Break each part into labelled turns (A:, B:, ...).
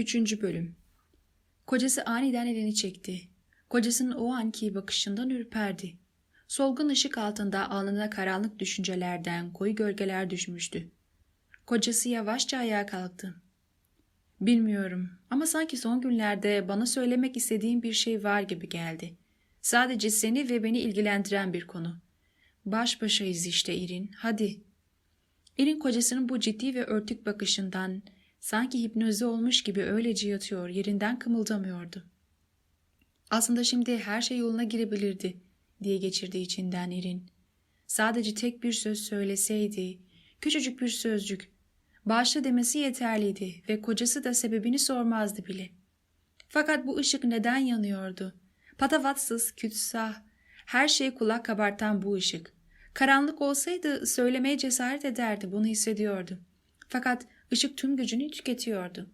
A: Üçüncü bölüm Kocası aniden elini çekti. Kocasının o anki bakışından ürperdi. Solgun ışık altında alnına karanlık düşüncelerden koyu gölgeler düşmüştü. Kocası yavaşça ayağa kalktı. Bilmiyorum ama sanki son günlerde bana söylemek istediğin bir şey var gibi geldi. Sadece seni ve beni ilgilendiren bir konu. Baş başayız işte İrin, hadi. İrin kocasının bu ciddi ve örtük bakışından sanki hipnoze olmuş gibi öylece yatıyor, yerinden kımıldamıyordu. Aslında şimdi her şey yoluna girebilirdi diye geçirdi içinden İrin. Sadece tek bir söz söyleseydi, küçücük bir sözcük, bağışla demesi yeterliydi ve kocası da sebebini sormazdı bile. Fakat bu ışık neden yanıyordu? Patavatsız, kütsah, her şeyi kulak kabartan bu ışık. Karanlık olsaydı söylemeye cesaret ederdi, bunu hissediyordu. Fakat ışık tüm gücünü tüketiyordu.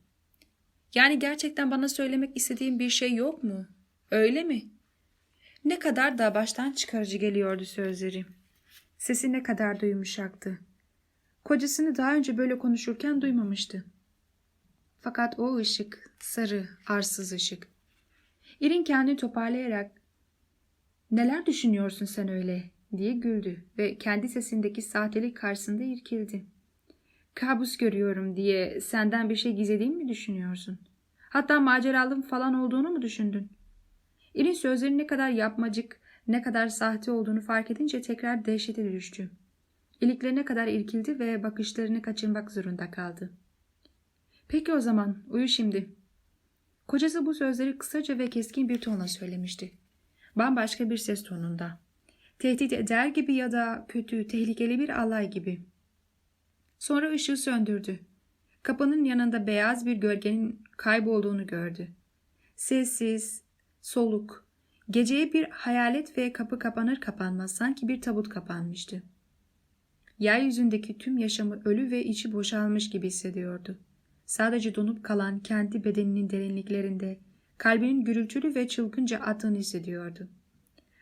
A: Yani gerçekten bana söylemek istediğin bir şey yok mu? Öyle mi? Ne kadar da baştan çıkarıcı geliyordu sözleri. Sesi ne kadar da yumuşaktı. Kocasını daha önce böyle konuşurken duymamıştı. Fakat o ışık, sarı, arsız ışık. İrin kendini toparlayarak ''Neler düşünüyorsun sen öyle?'' diye güldü ve kendi sesindeki sahtelik karşısında irkildi. ''Kabus görüyorum diye senden bir şey gizlediğimi mi düşünüyorsun? Hatta maceralı falan olduğunu mu düşündün?'' İrin sözlerin ne kadar yapmacık, ne kadar sahte olduğunu fark edince tekrar dehşete düştü. İliklerine kadar irkildi ve bakışlarını kaçırmak zorunda kaldı. Peki o zaman uyu şimdi. Kocası bu sözleri kısaca ve keskin bir tonla söylemişti. Bambaşka bir ses tonunda. Tehdit eder gibi ya da kötü, tehlikeli bir alay gibi. Sonra ışığı söndürdü. Kapının yanında beyaz bir gölgenin kaybolduğunu gördü. Sessiz, soluk, geceye bir hayalet ve kapı kapanır kapanmaz sanki bir tabut kapanmıştı. Yeryüzündeki tüm yaşamı ölü ve içi boşalmış gibi hissediyordu. Sadece donup kalan kendi bedeninin derinliklerinde kalbinin gürültülü ve çılgınca attığını hissediyordu.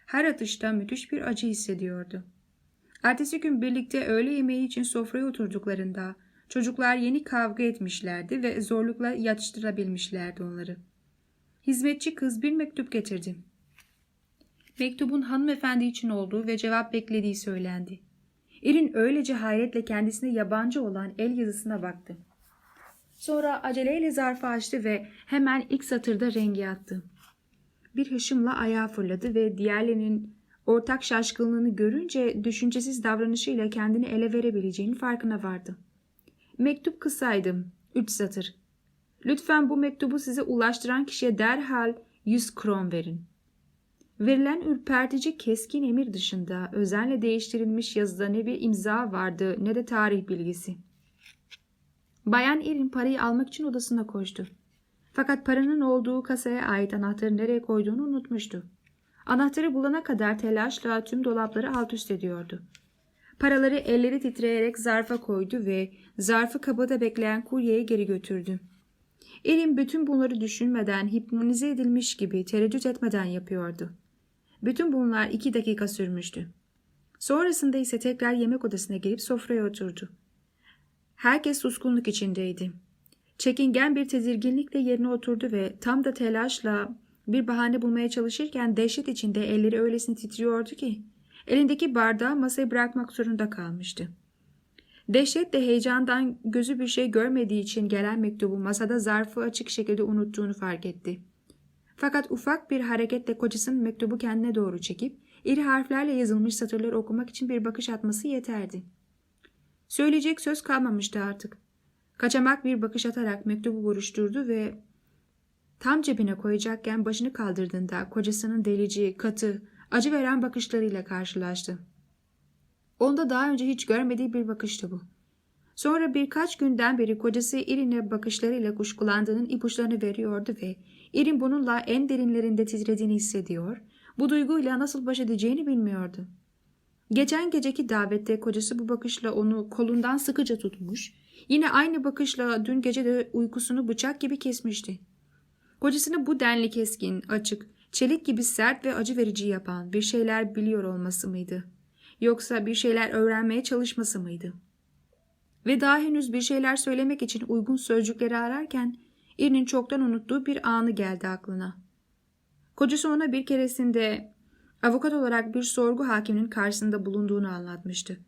A: Her atışta müthiş bir acı hissediyordu. Ertesi gün birlikte öğle yemeği için sofraya oturduklarında çocuklar yeni kavga etmişlerdi ve zorlukla yatıştırabilmişlerdi onları. Hizmetçi kız bir mektup getirdi. Mektubun hanımefendi için olduğu ve cevap beklediği söylendi. İrin öylece hayretle kendisine yabancı olan el yazısına baktı. Sonra aceleyle zarfı açtı ve hemen ilk satırda rengi attı. Bir hışımla ayağa fırladı ve diğerlerinin ortak şaşkınlığını görünce düşüncesiz davranışıyla kendini ele verebileceğinin farkına vardı. Mektup kısaydı. Üç satır. Lütfen bu mektubu size ulaştıran kişiye derhal 100 kron verin. Verilen ürpertici keskin emir dışında özenle değiştirilmiş yazıda ne bir imza vardı ne de tarih bilgisi. Bayan Erin parayı almak için odasına koştu. Fakat paranın olduğu kasaya ait anahtarı nereye koyduğunu unutmuştu. Anahtarı bulana kadar telaşla tüm dolapları alt üst ediyordu. Paraları elleri titreyerek zarfa koydu ve zarfı kabada bekleyen kuryeye geri götürdü. Erin bütün bunları düşünmeden, hipnotize edilmiş gibi tereddüt etmeden yapıyordu. Bütün bunlar iki dakika sürmüştü. Sonrasında ise tekrar yemek odasına gelip sofraya oturdu. Herkes suskunluk içindeydi. Çekingen bir tedirginlikle yerine oturdu ve tam da telaşla bir bahane bulmaya çalışırken dehşet içinde elleri öylesine titriyordu ki elindeki bardağı masaya bırakmak zorunda kalmıştı. Dehşetle heyecandan gözü bir şey görmediği için gelen mektubu masada zarfı açık şekilde unuttuğunu fark etti. Fakat ufak bir hareketle kocasının mektubu kendine doğru çekip iri harflerle yazılmış satırları okumak için bir bakış atması yeterdi. Söyleyecek söz kalmamıştı artık. Kaçamak bir bakış atarak mektubu buruşturdu ve tam cebine koyacakken başını kaldırdığında kocasının delici, katı, acı veren bakışlarıyla karşılaştı. Onda daha önce hiç görmediği bir bakıştı bu. Sonra birkaç günden beri kocası Irin'e bakışlarıyla kuşkulandığının ipuçlarını veriyordu ve Irin bununla en derinlerinde titrediğini hissediyor, bu duyguyla nasıl baş edeceğini bilmiyordu. Geçen geceki davette kocası bu bakışla onu kolundan sıkıca tutmuş, yine aynı bakışla dün gece de uykusunu bıçak gibi kesmişti. Kocasını bu denli keskin, açık, çelik gibi sert ve acı verici yapan bir şeyler biliyor olması mıydı? Yoksa bir şeyler öğrenmeye çalışması mıydı? Ve daha henüz bir şeyler söylemek için uygun sözcükleri ararken İrin'in çoktan unuttuğu bir anı geldi aklına. Kocası ona bir keresinde avukat olarak bir sorgu hakiminin karşısında bulunduğunu anlatmıştı.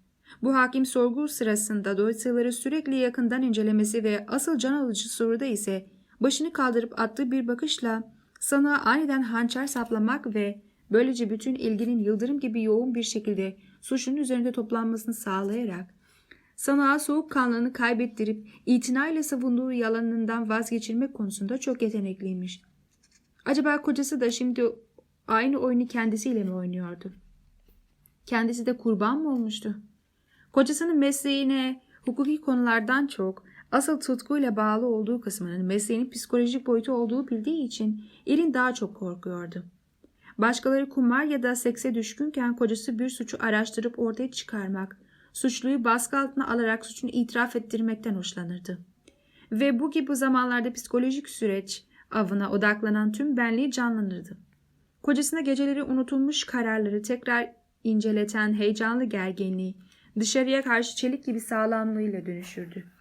A: Bu hakim sorgu sırasında dosyaları sürekli yakından incelemesi ve asıl can alıcı soruda ise başını kaldırıp attığı bir bakışla sana aniden hançer saplamak ve böylece bütün ilginin yıldırım gibi yoğun bir şekilde suçun üzerinde toplanmasını sağlayarak sana soğukkanlılığını kaybettirip itinayla savunduğu yalanından vazgeçirmek konusunda çok yetenekliymiş. Acaba kocası da şimdi aynı oyunu kendisiyle mi oynuyordu? Kendisi de kurban mı olmuştu? Kocasının mesleğine hukuki konulardan çok asıl tutkuyla bağlı olduğu kısmının mesleğinin psikolojik boyutu olduğu bildiği için Erin daha çok korkuyordu. Başkaları kumar ya da sekse düşkünken kocası bir suçu araştırıp ortaya çıkarmak, suçluyu baskı altına alarak suçunu itiraf ettirmekten hoşlanırdı. Ve bu gibi zamanlarda psikolojik süreç avına odaklanan tüm benliği canlanırdı. Kocasına geceleri unutulmuş kararları tekrar inceleten heyecanlı gerginliği, dışarıya karşı çelik gibi sağlamlığıyla dönüşürdü.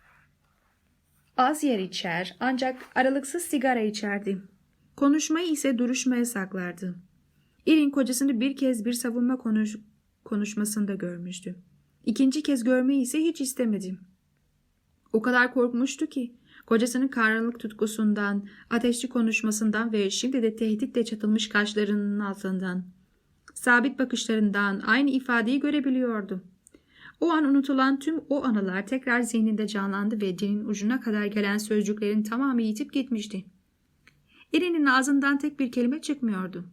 A: Az yer içer ancak aralıksız sigara içerdi. Konuşmayı ise duruşmaya saklardı. İrin kocasını bir kez bir savunma konuş konuşmasında görmüştü. İkinci kez görmeyi ise hiç istemedi. O kadar korkmuştu ki kocasının karanlık tutkusundan, ateşli konuşmasından ve şimdi de tehditle çatılmış kaşlarının altından, sabit bakışlarından aynı ifadeyi görebiliyordu. O an unutulan tüm o anılar tekrar zihninde canlandı ve dilin ucuna kadar gelen sözcüklerin tamamı yitip gitmişti. Erin'in ağzından tek bir kelime çıkmıyordu.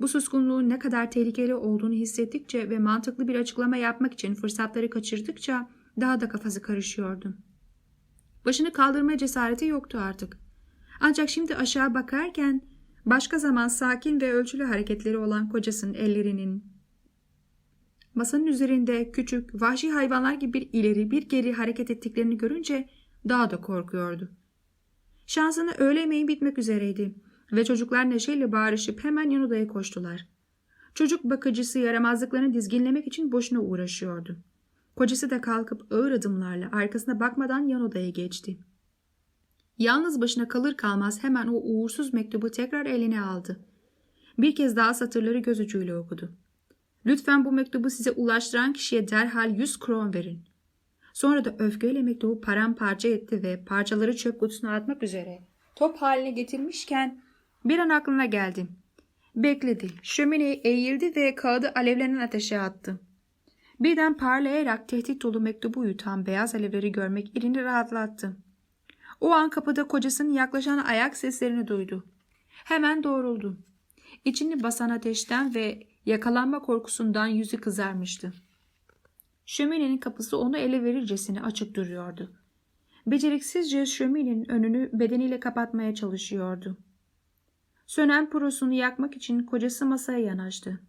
A: Bu suskunluğun ne kadar tehlikeli olduğunu hissettikçe ve mantıklı bir açıklama yapmak için fırsatları kaçırdıkça daha da kafası karışıyordu. Başını kaldırmaya cesareti yoktu artık. Ancak şimdi aşağı bakarken başka zaman sakin ve ölçülü hareketleri olan kocasının ellerinin masanın üzerinde küçük, vahşi hayvanlar gibi bir ileri bir geri hareket ettiklerini görünce daha da korkuyordu. Şansını öğle yemeği bitmek üzereydi ve çocuklar neşeyle bağırışıp hemen yan odaya koştular. Çocuk bakıcısı yaramazlıklarını dizginlemek için boşuna uğraşıyordu. Kocası da kalkıp ağır adımlarla arkasına bakmadan yan odaya geçti. Yalnız başına kalır kalmaz hemen o uğursuz mektubu tekrar eline aldı. Bir kez daha satırları göz ucuyla okudu. Lütfen bu mektubu size ulaştıran kişiye derhal 100 kron verin. Sonra da öfkeyle mektubu paramparça etti ve parçaları çöp kutusuna atmak üzere top haline getirmişken bir an aklına geldi. Bekledi. Şömineye eğildi ve kağıdı alevlenen ateşe attı. Birden parlayarak tehdit dolu mektubu yutan beyaz alevleri görmek elini rahatlattı. O an kapıda kocasının yaklaşan ayak seslerini duydu. Hemen doğruldu. İçini basan ateşten ve yakalanma korkusundan yüzü kızarmıştı. Şöminenin kapısı onu ele verircesine açık duruyordu. Beceriksizce şöminenin önünü bedeniyle kapatmaya çalışıyordu. Sönen purosunu yakmak için kocası masaya yanaştı.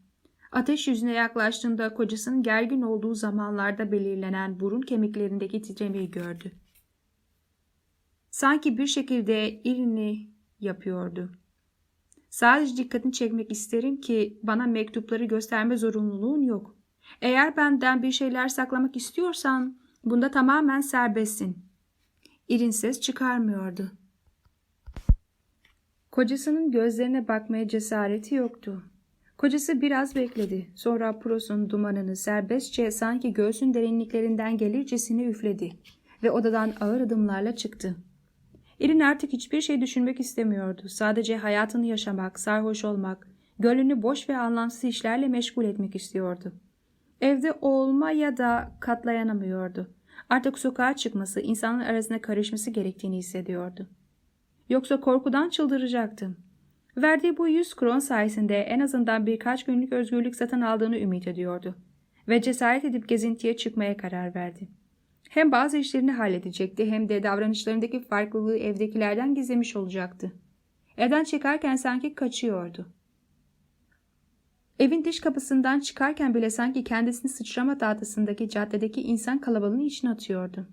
A: Ateş yüzüne yaklaştığında kocasının gergin olduğu zamanlarda belirlenen burun kemiklerindeki titremeyi gördü. Sanki bir şekilde irini yapıyordu. Sadece dikkatini çekmek isterim ki bana mektupları gösterme zorunluluğun yok. Eğer benden bir şeyler saklamak istiyorsan bunda tamamen serbestsin. İrin ses çıkarmıyordu. Kocasının gözlerine bakmaya cesareti yoktu. Kocası biraz bekledi. Sonra Pros'un dumanını serbestçe sanki göğsün derinliklerinden gelircesine üfledi ve odadan ağır adımlarla çıktı. Erin artık hiçbir şey düşünmek istemiyordu. Sadece hayatını yaşamak, sarhoş olmak, gönlünü boş ve anlamsız işlerle meşgul etmek istiyordu. Evde olma ya da katlayanamıyordu. Artık sokağa çıkması, insanın arasına karışması gerektiğini hissediyordu. Yoksa korkudan çıldıracaktı. Verdiği bu 100 kron sayesinde en azından birkaç günlük özgürlük satın aldığını ümit ediyordu. Ve cesaret edip gezintiye çıkmaya karar verdi. Hem bazı işlerini halledecekti hem de davranışlarındaki farklılığı evdekilerden gizlemiş olacaktı. Evden çıkarken sanki kaçıyordu. Evin dış kapısından çıkarken bile sanki kendisini sıçrama tahtasındaki caddedeki insan kalabalığının içine atıyordu.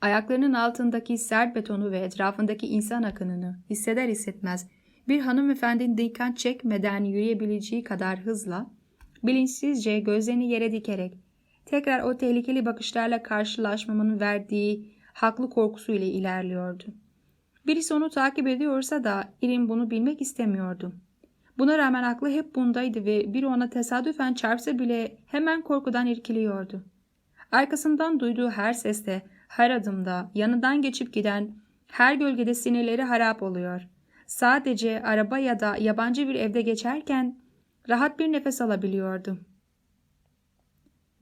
A: Ayaklarının altındaki sert betonu ve etrafındaki insan akınını hisseder hissetmez bir hanımefendinin dikkat çekmeden yürüyebileceği kadar hızla, bilinçsizce gözlerini yere dikerek tekrar o tehlikeli bakışlarla karşılaşmamanın verdiği haklı korkusuyla ilerliyordu. Birisi onu takip ediyorsa da Erin bunu bilmek istemiyordu. Buna rağmen aklı hep bundaydı ve biri ona tesadüfen çarpsa bile hemen korkudan irkiliyordu. Arkasından duyduğu her seste, her adımda, yanından geçip giden her gölgede sinirleri harap oluyor. Sadece araba ya da yabancı bir evde geçerken rahat bir nefes alabiliyordu.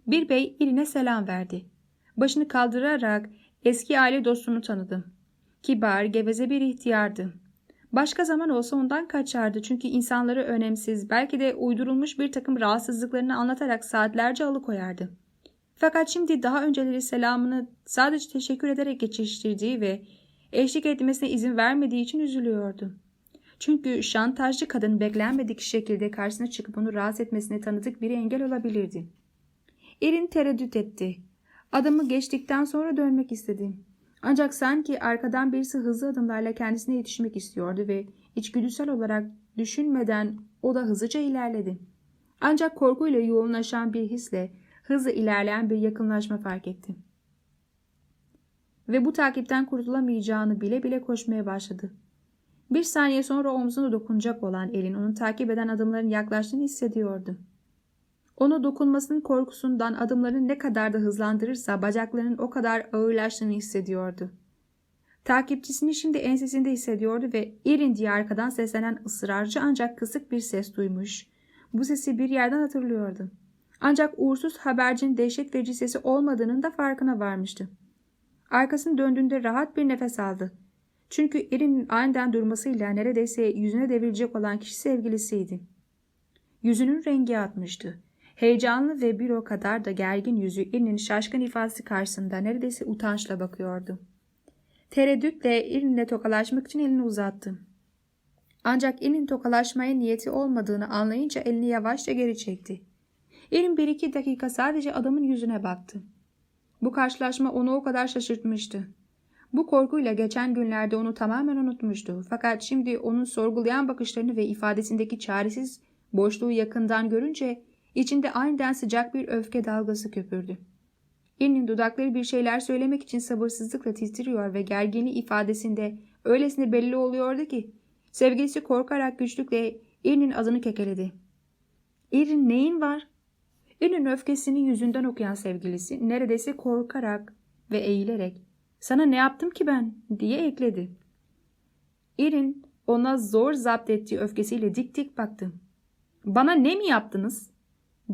A: Bir bey Irin'e selam verdi. Başını kaldırarak eski aile dostunu tanıdım. Kibar, geveze bir ihtiyardı. Başka zaman olsa ondan kaçardı çünkü insanları önemsiz, belki de uydurulmuş bir takım rahatsızlıklarını anlatarak saatlerce alıkoyardı. Fakat şimdi daha önceleri selamını sadece teşekkür ederek geçiştirdiği ve eşlik etmesine izin vermediği için üzülüyordu. Çünkü şantajcı kadın beklenmedik şekilde karşısına çıkıp onu rahatsız etmesine tanıdık bir engel olabilirdi. Erin tereddüt etti. Adamı geçtikten sonra dönmek istedi. Ancak sanki arkadan birisi hızlı adımlarla kendisine yetişmek istiyordu ve içgüdüsel olarak düşünmeden o da hızlıca ilerledi. Ancak korkuyla yoğunlaşan bir hisle hızla ilerleyen bir yakınlaşma fark etti. Ve bu takipten kurtulamayacağını bile bile koşmaya başladı. Bir saniye sonra omzuna dokunacak olan elin onu takip eden adımların yaklaştığını hissediyordu. Ona dokunmasının korkusundan adımlarını ne kadar da hızlandırırsa bacaklarının o kadar ağırlaştığını hissediyordu. Takipçisini şimdi ensesinde hissediyordu ve Erin diye arkadan seslenen ısrarcı ancak kısık bir ses duymuş. Bu sesi bir yerden hatırlıyordu. Ancak uğursuz habercinin dehşet verici sesi olmadığının da farkına varmıştı. Arkasını döndüğünde rahat bir nefes aldı. Çünkü Erin'in aniden durmasıyla neredeyse yüzüne devrilecek olan kişi sevgilisiydi. Yüzünün rengi atmıştı. Heyecanlı ve bir o kadar da gergin yüzü Erin'in şaşkın ifadesi karşısında neredeyse utançla bakıyordu. Tereddütle Erin'le tokalaşmak için elini uzattı. Ancak Erin'in tokalaşmaya niyeti olmadığını anlayınca elini yavaşça geri çekti. Erin bir iki dakika sadece adamın yüzüne baktı. Bu karşılaşma onu o kadar şaşırtmıştı. Bu korkuyla geçen günlerde onu tamamen unutmuştu. Fakat şimdi onun sorgulayan bakışlarını ve ifadesindeki çaresiz boşluğu yakından görünce içinde aniden sıcak bir öfke dalgası köpürdü. Erin'in dudakları bir şeyler söylemek için sabırsızlıkla titriyor ve gerginliği ifadesinde öylesine belli oluyordu ki sevgilisi korkarak güçlükle Erin'in adını kekeledi. Erin neyin var? Erin'in öfkesini yüzünden okuyan sevgilisi neredeyse korkarak ve eğilerek sana ne yaptım ki ben diye ekledi. Erin ona zor zapt ettiği öfkesiyle dik dik baktı. Bana ne mi yaptınız?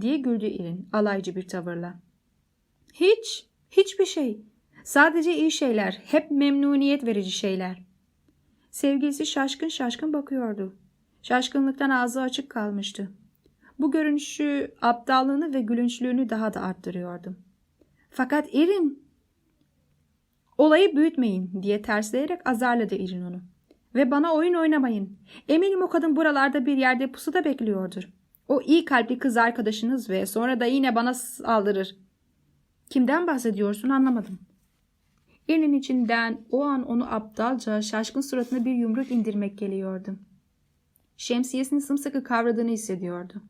A: Diye güldü Erin alaycı bir tavırla. Hiç, hiçbir şey. Sadece iyi şeyler, hep memnuniyet verici şeyler. Sevgilisi şaşkın şaşkın bakıyordu. Şaşkınlıktan ağzı açık kalmıştı. Bu görünüşü aptallığını ve gülünçlüğünü daha da arttırıyordu. Fakat Erin Olayı büyütmeyin diye tersleyerek azarladı Erin onu. Ve bana oyun oynamayın. Eminim o kadın buralarda bir yerde pusuda bekliyordur. O iyi kalpli kız arkadaşınız ve sonra da yine bana saldırır. Kimden bahsediyorsun anlamadım. Erin'in içinden o an onu aptalca şaşkın suratına bir yumruk indirmek geliyordu. Şemsiyesini sımsıkı kavradığını hissediyordu.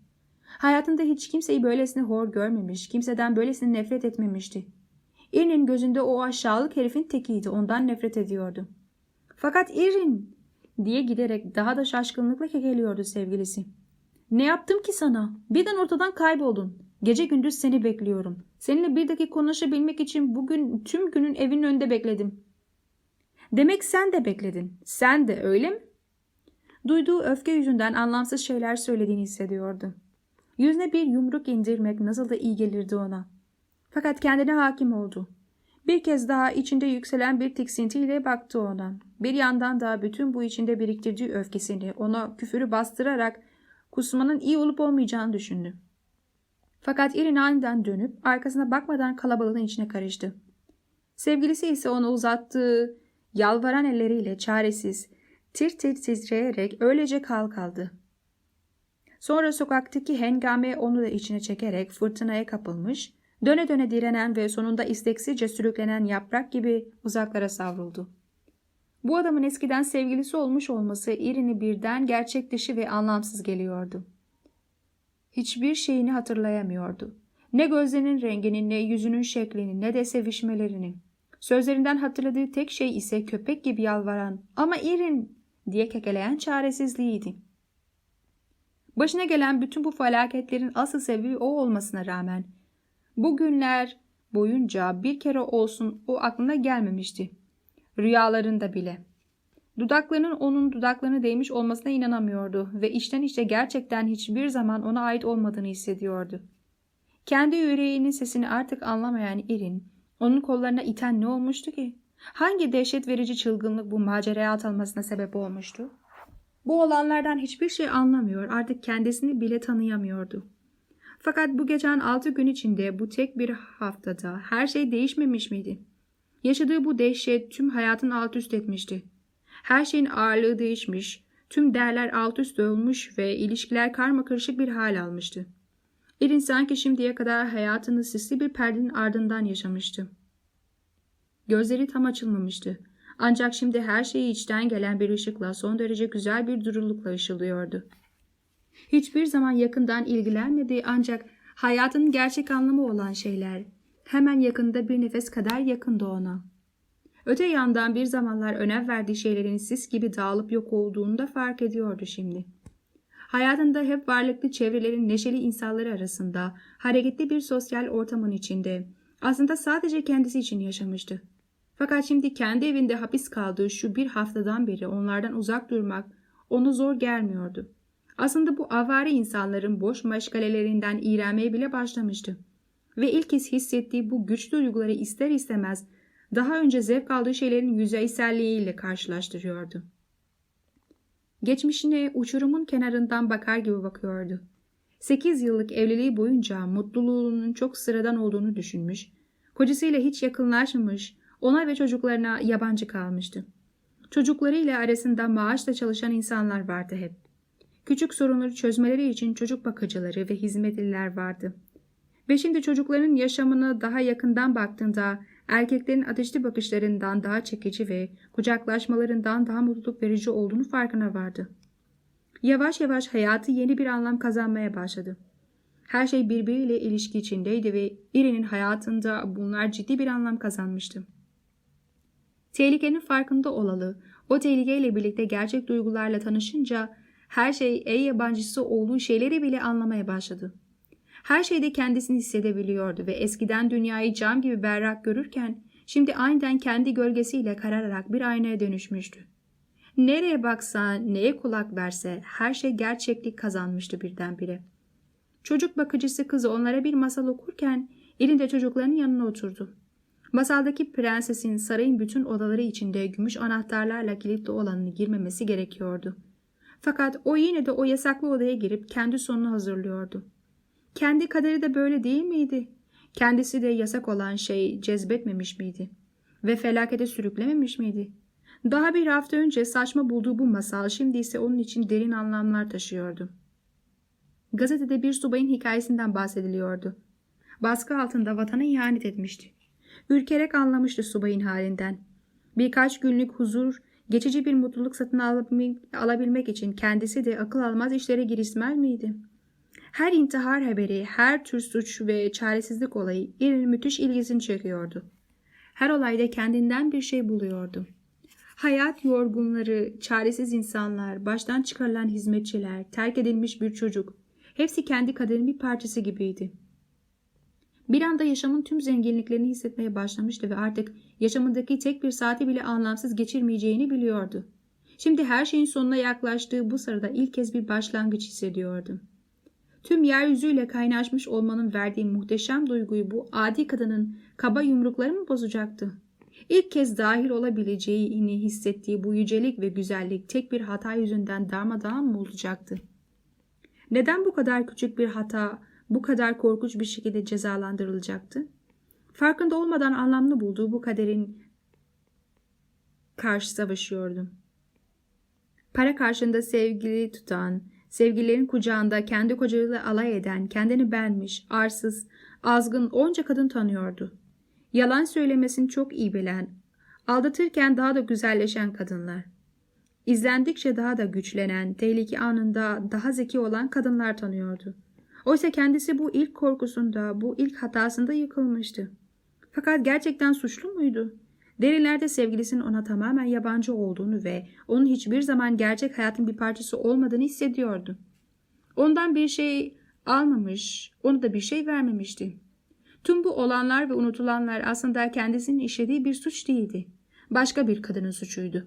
A: Hayatında hiç kimseyi böylesine hor görmemiş, kimseden böylesine nefret etmemişti. Erin'in gözünde o aşağılık herifin tekiydi. Ondan nefret ediyordu. Fakat Erin diye giderek daha da şaşkınlıkla kekeliyordu sevgilisi. Ne yaptım ki sana? Birden ortadan kayboldun. Gece gündüz seni bekliyorum. Seninle bir dakika konuşabilmek için bugün tüm günün evinin önünde bekledim. Demek sen de bekledin. Sen de öyle mi? Duyduğu öfke yüzünden anlamsız şeyler söylediğini hissediyordu. Yüzüne bir yumruk indirmek nasıl da iyi gelirdi ona. Fakat kendine hakim oldu. Bir kez daha içinde yükselen bir tiksintiyle baktı ona. Bir yandan da bütün bu içinde biriktirdiği öfkesini ona küfürü bastırarak kusmanın iyi olup olmayacağını düşündü. Fakat Erin aniden dönüp arkasına bakmadan kalabalığın içine karıştı. Sevgilisi ise ona uzattığı yalvaran elleriyle çaresiz, tir tir titreyerek öylece kal kaldı. Sonra sokaktaki hengame onu da içine çekerek fırtınaya kapılmış, Döne döne direnen ve sonunda isteksizce sürüklenen yaprak gibi uzaklara savruldu. Bu adamın eskiden sevgilisi olmuş olması irini birden gerçek dışı ve anlamsız geliyordu. Hiçbir şeyini hatırlayamıyordu. Ne gözlerinin rengini, ne yüzünün şeklini, ne de sevişmelerini. Sözlerinden hatırladığı tek şey ise köpek gibi yalvaran ama irin diye kekeleyen çaresizliğiydi. Başına gelen bütün bu felaketlerin asıl sebebi o olmasına rağmen bu günler boyunca bir kere olsun o aklına gelmemişti. Rüyalarında bile. Dudaklarının onun dudaklarına değmiş olmasına inanamıyordu ve içten içe gerçekten hiçbir zaman ona ait olmadığını hissediyordu. Kendi yüreğinin sesini artık anlamayan Erin, onun kollarına iten ne olmuştu ki? Hangi dehşet verici çılgınlık bu maceraya atılmasına sebep olmuştu? Bu olanlardan hiçbir şey anlamıyor, artık kendisini bile tanıyamıyordu. Fakat bu geçen altı gün içinde bu tek bir haftada her şey değişmemiş miydi? Yaşadığı bu dehşet tüm hayatını alt üst etmişti. Her şeyin ağırlığı değişmiş, tüm değerler alt üst olmuş ve ilişkiler karma karışık bir hal almıştı. Erin sanki şimdiye kadar hayatını sisli bir perdenin ardından yaşamıştı. Gözleri tam açılmamıştı. Ancak şimdi her şeyi içten gelen bir ışıkla son derece güzel bir durulukla ışıldıyordu. Hiçbir zaman yakından ilgilenmediği ancak hayatın gerçek anlamı olan şeyler hemen yakında bir nefes kadar yakındı ona. Öte yandan bir zamanlar önem verdiği şeylerin sis gibi dağılıp yok olduğunu da fark ediyordu şimdi. Hayatında hep varlıklı çevrelerin neşeli insanları arasında, hareketli bir sosyal ortamın içinde, aslında sadece kendisi için yaşamıştı. Fakat şimdi kendi evinde hapis kaldığı şu bir haftadan beri onlardan uzak durmak onu zor gelmiyordu. Aslında bu avare insanların boş meşgalelerinden iğrenmeye bile başlamıştı. Ve ilk kez hissettiği bu güçlü duyguları ister istemez daha önce zevk aldığı şeylerin yüzeyselliğiyle karşılaştırıyordu. Geçmişine uçurumun kenarından bakar gibi bakıyordu. Sekiz yıllık evliliği boyunca mutluluğunun çok sıradan olduğunu düşünmüş, kocasıyla hiç yakınlaşmamış, ona ve çocuklarına yabancı kalmıştı. Çocuklarıyla arasında maaşla çalışan insanlar vardı hep. Küçük sorunları çözmeleri için çocuk bakıcıları ve hizmetliler vardı. Ve şimdi çocukların yaşamını daha yakından baktığında erkeklerin ateşli bakışlarından daha çekici ve kucaklaşmalarından daha mutluluk verici olduğunu farkına vardı. Yavaş yavaş hayatı yeni bir anlam kazanmaya başladı. Her şey birbiriyle ilişki içindeydi ve Irin'in hayatında bunlar ciddi bir anlam kazanmıştı. Tehlikenin farkında olalı, o tehlikeyle birlikte gerçek duygularla tanışınca her şey ey yabancısı olduğu şeyleri bile anlamaya başladı. Her şeyde kendisini hissedebiliyordu ve eskiden dünyayı cam gibi berrak görürken şimdi aniden kendi gölgesiyle karararak bir aynaya dönüşmüştü. Nereye baksa, neye kulak verse her şey gerçeklik kazanmıştı birdenbire. Çocuk bakıcısı kızı onlara bir masal okurken elinde çocuklarının yanına oturdu. Masaldaki prensesin sarayın bütün odaları içinde gümüş anahtarlarla kilitli olanını girmemesi gerekiyordu. Fakat o yine de o yasaklı odaya girip kendi sonunu hazırlıyordu. Kendi kaderi de böyle değil miydi? Kendisi de yasak olan şey cezbetmemiş miydi? Ve felakete sürüklememiş miydi? Daha bir hafta önce saçma bulduğu bu masal şimdi ise onun için derin anlamlar taşıyordu. Gazetede bir subayın hikayesinden bahsediliyordu. Baskı altında vatana ihanet etmişti. Ürkerek anlamıştı subayın halinden. Birkaç günlük huzur, geçici bir mutluluk satın alabilmek için kendisi de akıl almaz işlere girişmez miydi?'' Her intihar haberi, her tür suç ve çaresizlik olayı Erin'in müthiş ilgisini çekiyordu. Her olayda kendinden bir şey buluyordu. Hayat yorgunları, çaresiz insanlar, baştan çıkarılan hizmetçiler, terk edilmiş bir çocuk, hepsi kendi kaderinin bir parçası gibiydi. Bir anda yaşamın tüm zenginliklerini hissetmeye başlamıştı ve artık yaşamındaki tek bir saati bile anlamsız geçirmeyeceğini biliyordu. Şimdi her şeyin sonuna yaklaştığı bu sırada ilk kez bir başlangıç hissediyordu. Tüm yeryüzüyle kaynaşmış olmanın verdiği muhteşem duyguyu bu adi kadının kaba yumrukları mı bozacaktı? İlk kez dahil olabileceğini hissettiği bu yücelik ve güzellik tek bir hata yüzünden darmadağın mı olacaktı? Neden bu kadar küçük bir hata bu kadar korkunç bir şekilde cezalandırılacaktı? Farkında olmadan anlamlı bulduğu bu kaderin karşı savaşıyordu. Para karşında sevgili tutan, Sevgililerin kucağında kendi kocasıyla alay eden, kendini benmiş, arsız, azgın onca kadın tanıyordu. Yalan söylemesini çok iyi bilen, aldatırken daha da güzelleşen kadınlar. İzlendikçe daha da güçlenen, tehlike anında daha zeki olan kadınlar tanıyordu. Oysa kendisi bu ilk korkusunda, bu ilk hatasında yıkılmıştı. Fakat gerçekten suçlu muydu?
B: Derinlerde sevgilisinin ona tamamen yabancı olduğunu ve onun hiçbir zaman gerçek hayatın bir parçası olmadığını hissediyordu. Ondan bir şey almamış, ona da bir şey vermemişti. Tüm bu olanlar ve unutulanlar aslında kendisinin işlediği bir suç değildi. Başka bir kadının suçuydu.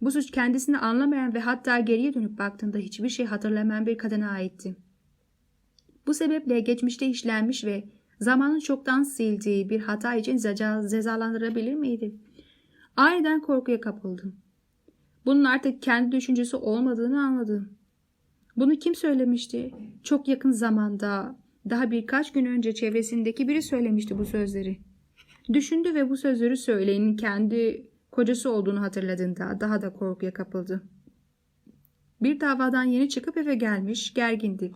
B: Bu suç kendisini anlamayan ve hatta geriye dönüp baktığında hiçbir şey hatırlamayan bir kadına aitti. Bu sebeple geçmişte işlenmiş ve zamanın çoktan sildiği bir hata için ceza, cezalandırabilir miydi? Aniden korkuya kapıldım. Bunun artık kendi düşüncesi olmadığını anladım. Bunu kim söylemişti? Çok yakın zamanda, daha birkaç gün önce çevresindeki biri söylemişti bu sözleri. Düşündü ve bu sözleri söyleyenin kendi kocası olduğunu hatırladığında daha da korkuya kapıldı. Bir davadan yeni çıkıp eve gelmiş, gergindi.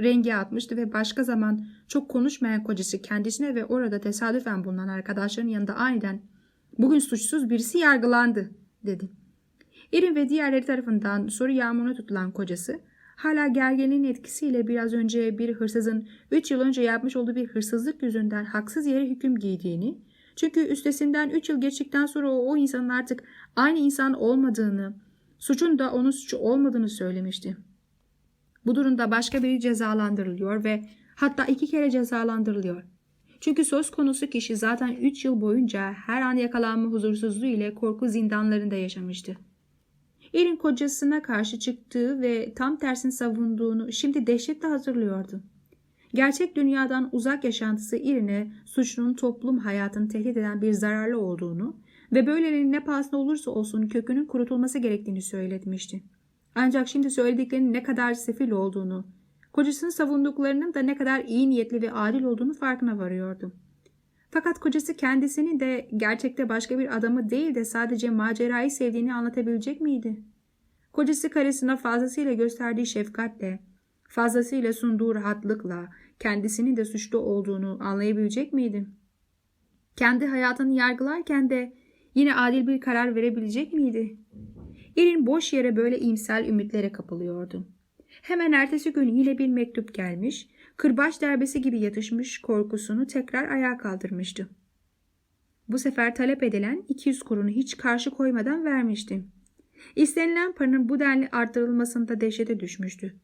B: Rengi atmıştı ve başka zaman çok konuşmayan kocası kendisine ve orada tesadüfen bulunan arkadaşlarının yanında aniden ''Bugün suçsuz birisi yargılandı'' dedi. Erin ve diğerleri tarafından soru yağmuruna tutulan kocası hala gerginliğin etkisiyle biraz önce bir hırsızın 3 yıl önce yapmış olduğu bir hırsızlık yüzünden haksız yere hüküm giydiğini, çünkü üstesinden 3 yıl geçtikten sonra o, o insanın artık aynı insan olmadığını, suçun da onun suçu olmadığını söylemişti. Bu durumda başka biri cezalandırılıyor ve hatta iki kere cezalandırılıyor. Çünkü söz konusu kişi zaten 3 yıl boyunca her an yakalanma huzursuzluğu ile korku zindanlarında yaşamıştı. Erin kocasına karşı çıktığı ve tam tersini savunduğunu şimdi dehşetle hatırlıyordu. Gerçek dünyadan uzak yaşantısı Erin'e suçlunun toplum hayatını tehdit eden bir zararlı olduğunu ve böylelerinin ne pahasına olursa olsun kökünün kurutulması gerektiğini söyletmişti. Ancak şimdi söylediklerinin ne kadar sefil olduğunu, kocasını savunduklarının da ne kadar iyi niyetli ve adil olduğunu farkına varıyordu. Fakat kocası kendisini de gerçekte başka bir adamı değil de sadece macerayı sevdiğini anlatabilecek miydi? Kocası karısına fazlasıyla gösterdiği şefkatle, fazlasıyla sunduğu rahatlıkla kendisinin de suçlu olduğunu anlayabilecek miydi? Kendi hayatını yargılarken de yine adil bir karar verebilecek miydi? Erin boş yere böyle imsel ümitlere kapılıyordu. Hemen ertesi gün yine bir mektup gelmiş, kırbaç derbesi gibi yatışmış korkusunu tekrar ayağa kaldırmıştı. Bu sefer talep edilen 200 kurunu hiç karşı koymadan vermişti. İstenilen paranın bu denli arttırılmasında dehşete düşmüştü.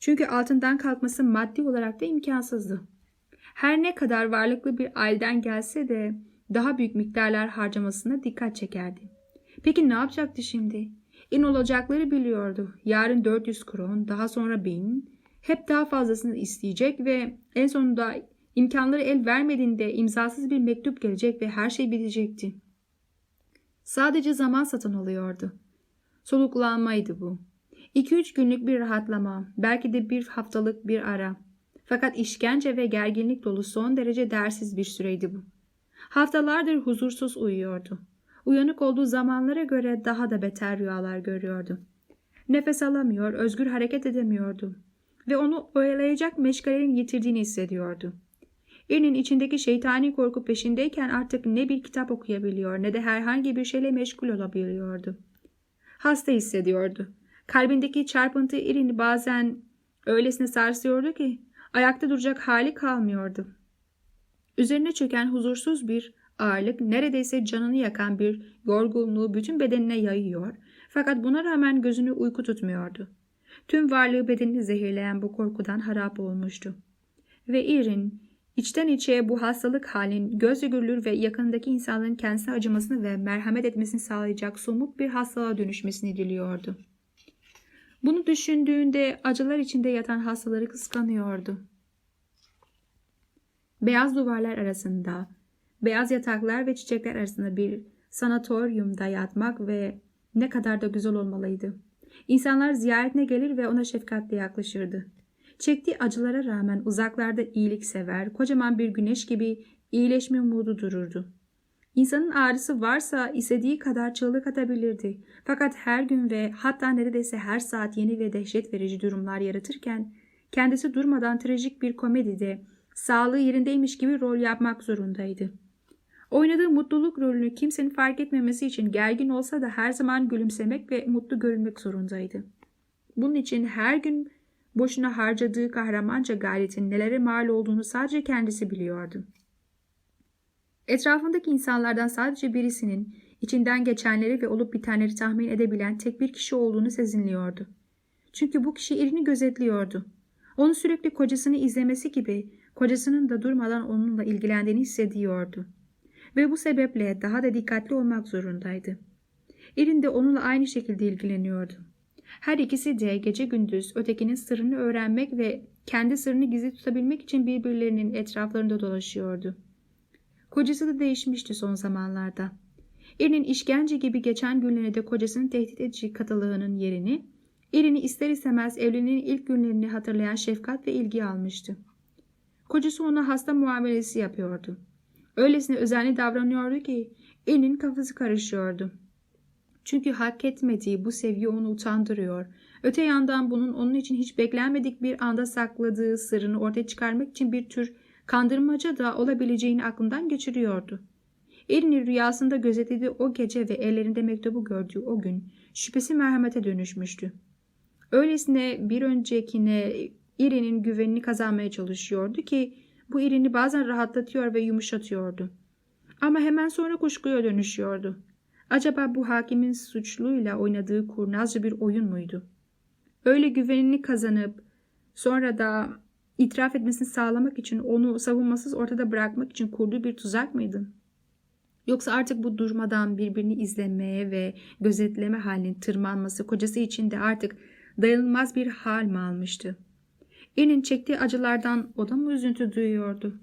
B: Çünkü altından kalkması maddi olarak da imkansızdı. Her ne kadar varlıklı bir aileden gelse de daha büyük miktarlar harcamasına dikkat çekerdi. Peki ne yapacaktı şimdi? İn olacakları biliyordu. Yarın 400 kron, daha sonra 1000, hep daha fazlasını isteyecek ve en sonunda imkanları el vermediğinde imzasız bir mektup gelecek ve her şey bitecekti. Sadece zaman satın alıyordu. Soluklanmaydı bu. 2-3 günlük bir rahatlama, belki de bir haftalık bir ara. Fakat işkence ve gerginlik dolu son derece dersiz bir süreydi bu. Haftalardır huzursuz uyuyordu. Uyanık olduğu zamanlara göre daha da beter rüyalar görüyordu. Nefes alamıyor, özgür hareket edemiyordu ve onu oyalayacak meşgalenin yitirdiğini hissediyordu. Erin'in içindeki şeytani korku peşindeyken artık ne bir kitap okuyabiliyor ne de herhangi bir şeyle meşgul olabiliyordu. Hasta hissediyordu. Kalbindeki çarpıntı Erin'i bazen öylesine sarsıyordu ki ayakta duracak hali kalmıyordu. Üzerine çöken huzursuz bir ağırlık neredeyse canını yakan bir yorgunluğu bütün bedenine yayıyor fakat buna rağmen gözünü uyku tutmuyordu. Tüm varlığı bedenini zehirleyen bu korkudan harap olmuştu. Ve Erin içten içe bu hastalık halin gözle görülür ve yakındaki insanların kendisine acımasını ve merhamet etmesini sağlayacak somut bir hastalığa dönüşmesini diliyordu. Bunu düşündüğünde acılar içinde yatan hastaları kıskanıyordu. Beyaz duvarlar arasında, beyaz yataklar ve çiçekler arasında bir sanatoryumda yatmak ve ne kadar da güzel olmalıydı. İnsanlar ziyaretine gelir ve ona şefkatle yaklaşırdı. Çektiği acılara rağmen uzaklarda iyilik sever, kocaman bir güneş gibi iyileşme umudu dururdu. İnsanın ağrısı varsa istediği kadar çığlık atabilirdi. Fakat her gün ve hatta neredeyse her saat yeni ve dehşet verici durumlar yaratırken kendisi durmadan trajik bir komedide sağlığı yerindeymiş gibi rol yapmak zorundaydı. Oynadığı mutluluk rolünü kimsenin fark etmemesi için gergin olsa da her zaman gülümsemek ve mutlu görünmek zorundaydı. Bunun için her gün boşuna harcadığı kahramanca gayretin nelere mal olduğunu sadece kendisi biliyordu. Etrafındaki insanlardan sadece birisinin içinden geçenleri ve olup bitenleri tahmin edebilen tek bir kişi olduğunu sezinliyordu. Çünkü bu kişi Irin'i gözetliyordu. Onu sürekli kocasını izlemesi gibi kocasının da durmadan onunla ilgilendiğini hissediyordu. Ve bu sebeple daha da dikkatli olmak zorundaydı. Irin de onunla aynı şekilde ilgileniyordu. Her ikisi de gece gündüz ötekinin sırrını öğrenmek ve kendi sırrını gizli tutabilmek için birbirlerinin etraflarında dolaşıyordu. Kocası da değişmişti son zamanlarda. Irin'in işkence gibi geçen günlerinde kocasının tehdit edici katılığının yerini, Irin'i ister istemez evliliğinin ilk günlerini hatırlayan şefkat ve ilgi almıştı. Kocası ona hasta muamelesi yapıyordu. Öylesine özenli davranıyordu ki Irin'in kafası karışıyordu. Çünkü hak etmediği bu sevgi onu utandırıyor. Öte yandan bunun onun için hiç beklenmedik bir anda sakladığı sırrını ortaya çıkarmak için bir tür kandırmaca da olabileceğini aklından geçiriyordu. Erin'i rüyasında gözetlediği o gece ve ellerinde mektubu gördüğü o gün şüphesi merhamete dönüşmüştü. Öylesine bir öncekine Erin'in güvenini kazanmaya çalışıyordu ki bu Erin'i bazen rahatlatıyor ve yumuşatıyordu. Ama hemen sonra kuşkuya dönüşüyordu. Acaba bu hakimin suçluyla oynadığı kurnazca bir oyun muydu? Öyle güvenini kazanıp sonra da itiraf etmesini sağlamak için onu savunmasız ortada bırakmak için kurduğu bir tuzak mıydı? Yoksa artık bu durmadan birbirini izlemeye ve gözetleme halinin tırmanması kocası için de artık dayanılmaz bir hal mi almıştı? Erin çektiği acılardan o da mı üzüntü duyuyordu?